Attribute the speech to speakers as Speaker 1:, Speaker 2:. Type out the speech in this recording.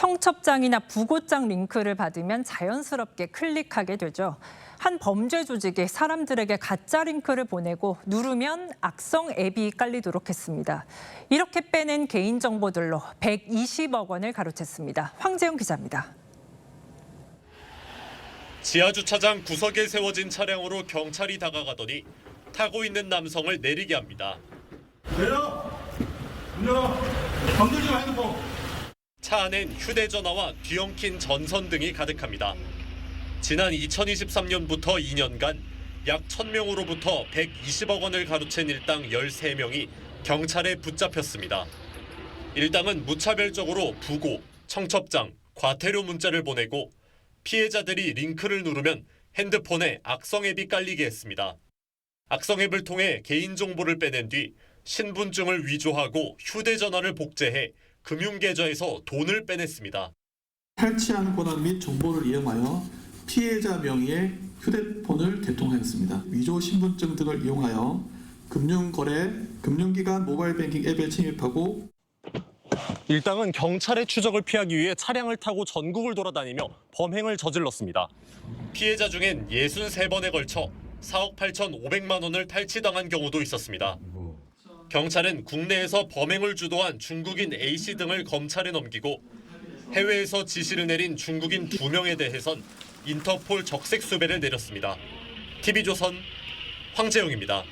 Speaker 1: 청첩장이나 부고장 링크를 받으면 자연스럽게 클릭하게 되죠. 한 범죄 조직이 사람들에게 가짜 링크를 보내고 누르면 악성 앱이 깔리도록 했습니다. 이렇게 빼낸 개인정보들로 120억 원을 가로챘습니다. 황재영 기자입니다.
Speaker 2: 지하 주차장 구석에 세워진 차량으로 경찰이 다가가더니 타고 있는 남성을 내리게 합니다.
Speaker 3: 내려! 내려! 건들지 마 핸드폰!
Speaker 2: 차 안엔 휴대전화와 뒤엉킨 전선 등이 가득합니다. 지난 2023년부터 2년간 약 1000명으로부터 120억 원을 가로챈 일당 13명이 경찰에 붙잡혔습니다. 일당은 무차별적으로 부고, 청첩장, 과태료 문자를 보내고 피해자들이 링크를 누르면 핸드폰에 악성 앱이 깔리게 했습니다. 악성 앱을 통해 개인정보를 빼낸 뒤 신분증을 위조하고 휴대전화를 복제해 금융계좌에서 돈을 빼냈습니다.
Speaker 4: 탈취하는 권한 및 정보를 이용하여 피해자 명의의 휴대폰을 개통하였습니다. 위조 신분증 등을 이용하여 금융거래, 금융기관 모바일 뱅킹 앱에 침입하고
Speaker 2: 일당은 경찰의 추적을 피하기 위해 차량을 타고 전국을 돌아다니며 범행을 저질렀습니다. 피해자 중엔 63번에 걸쳐 4억 8천 5백만 원을 탈취당한 경우도 있었습니다. 경찰은 국내에서 범행을 주도한 중국인 A씨 등을 검찰에 넘기고 해외에서 지시를 내린 중국인 2명에 대해선 인터폴 적색 수배를 내렸습니다. TV조선 황재영입니다.